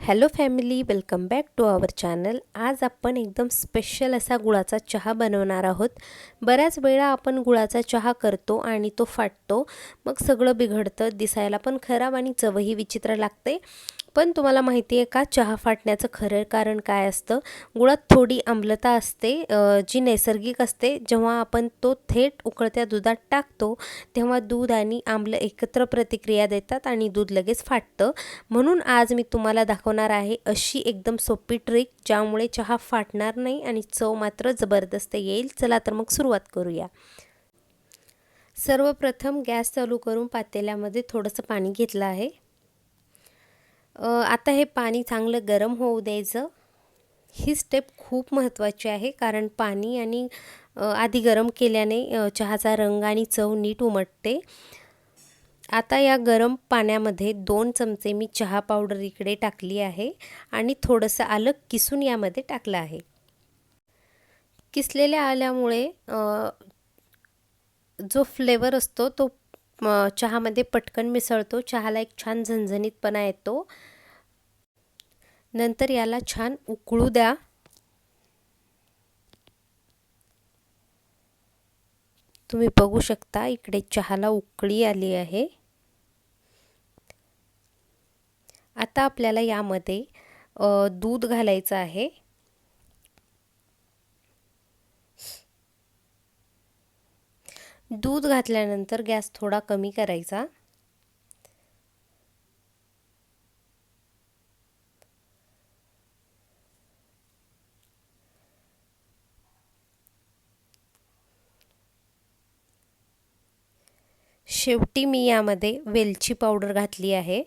Hello family welcome back to our channel. आज आपण एकदम स्पेशल असा गुळाचा चहा बनवणार आहोत. बऱ्याच वेळा आपण गुळाचा चहा करतो आणि तो फाटतो. मग सगळं बिघडतं दिसायला पण खराब आणि चवही विचित्र लागते. पण तुम्हाला माहिती आहे का चहा फाटण्याचं खरं कारण काय असतं? गुळात थोडी आम्लता असते जी नैसर्गिक असते. जेव्हा आपण तो थेट उकळत्या दुधात टाकतो तेव्हा दूध आणि आम्ल एकत्र प्रतिक्रिया देतात आणि दूध लगेच फाटतं. म्हणून आज मी तुम्हाला दाखवणार आहे अशी एकदम सोपी ट्रिक ज्यामुळे चहा फाटणार नाही आणि चव मात्र जबरदस्त येईल. चला तर मग सुरुवात करूया. सर्वप्रथम गॅस चालू करून पातेल्यामध्ये थोडंसं पाणी घेतलं आहे. आता हे पाणी चांगलं गरम होऊ द्यायचं. ही स्टेप खूप महत्त्वाची आहे कारण पाणी आणि आधी गरम केल्याने चहाचा रंग आणि चव नीट उमटते. आता या गरम पाण्यामध्ये दोन चमचे मी चहा पावडर इकडे टाकली आहे आणि थोडंसं आलं किसून यामध्ये टाकलं आहे. किसलेल्या आल्यामुळे जो फ्लेवर असतो तो चहामध्ये पटकन मिसळतो. चहाला एक छान झणझणीतपणा येतो. नंतर याला छान उकळू द्या. तुम्ही बघू शकता इकडे चहाला उकळी आली आहे. आता आपल्याला यामध्ये दूध घालायचं आहे. दूध घातल्यानंतर गॅस थोडा कमी करायचा. शेवटी मी यामध्ये वेलची पावडर घातली आहे.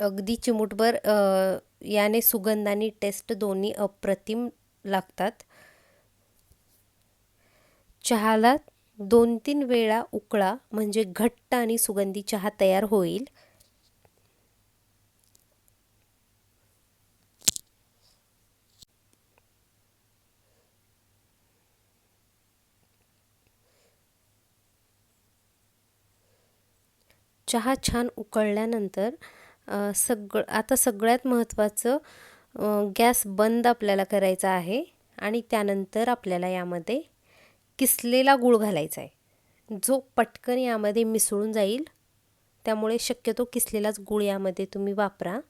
अगदी चिमूटभर याने सुगंध आणि टेस्ट दोन्ही अप्रतिम लागतात. चहाला दोन तीन वेळा उकळा म्हणजे घट्ट आणि सुगंधी चहा तयार होईल. चहा छान उकळल्यानंतर सगळं आता सगळ्यात महत्त्वाचं गॅस बंद आपल्याला करायचा आहे आणि त्यानंतर आपल्याला यामध्ये किसलेला गूळ घालायचा आहे. जो पटकन यामध्ये मिसळून जाईल त्यामुळे शक्यतो किसलेलाच गूळ यामध्ये तुम्ही वापरा.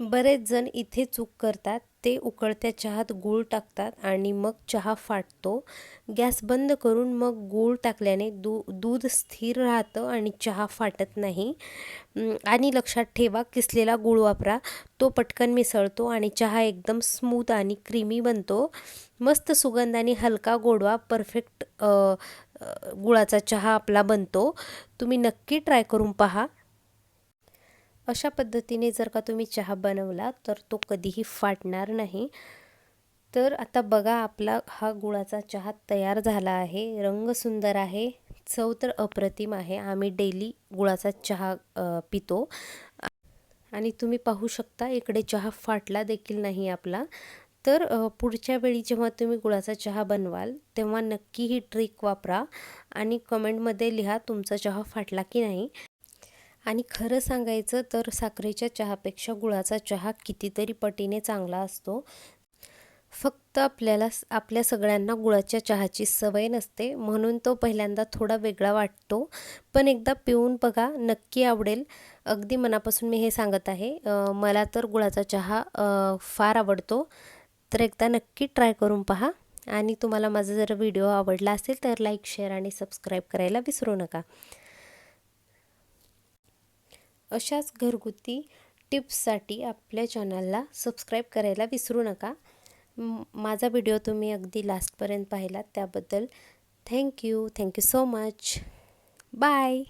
बरेच जण इथे चूक करतात ते उकळत्या चहात गूळ टाकतात आणि मग चहा फाटतो. गॅस बंद करून मग गूळ टाकल्याने दू दूध स्थिर राहतं आणि चहा फाटत नाही. आणि लक्षात ठेवा किसलेला गूळ वापरा. तो पटकन मिसळतो आणि चहा एकदम स्मूथ आणि क्रीमी बनतो. मस्त सुगंध आणि हलका गोडवा परफेक्ट गुळाचा चहा आपला बनतो. तुम्ही नक्की ट्राय करून पहा. अशा पद्धतीने जर का तुम्ही चहा बनवला तर तो कधीही फाटणार नाही. तर आता बघा आपला हा गुळाचा चहा तयार झाला आहे. रंग सुंदर आहे. चव तर अप्रतिम आहे. आम्ही डेली गुळाचा चहा पितो. आणि तुम्ही पाहू शकता इकडे चहा फाटला देखील नाही आपला. तर पुढच्या वेळी जेव्हा तुम्ही गुळाचा चहा बनवाल तेव्हा नक्की ही ट्रिक वापरा आणि कमेंटमध्ये लिहा तुमचा चहा फाटला की नाही. आणि खरं सांगायचं तर साखरेच्या चहापेक्षा गुळाचा चहा कितीतरी पटीने चांगला असतो. फक्त आपल्याला आपल्या सगळ्यांना गुळाच्या चहाची सवय नसते म्हणून तो पहिल्यांदा थोडा वेगळा वाटतो. पण एकदा पिऊन बघा नक्की आवडेल. अगदी मनापासून मी हे सांगत आहे मला तर गुळाचा चहा फार आवडतो. तर एकदा नक्की ट्राय करून पहा. आणि तुम्हाला माझा जर व्हिडिओ आवडला असेल तर लाईक शेअर आणि सबस्क्राईब करायला विसरू नका. अशाच घरगुती टिप्ससाठी आपल्या चॅनलला सबस्क्राईब करायला विसरू नका. माझा व्हिडिओ तुम्ही अगदी लास्टपर्यंत पाहिलात त्याबद्दल thank you thank you so much bye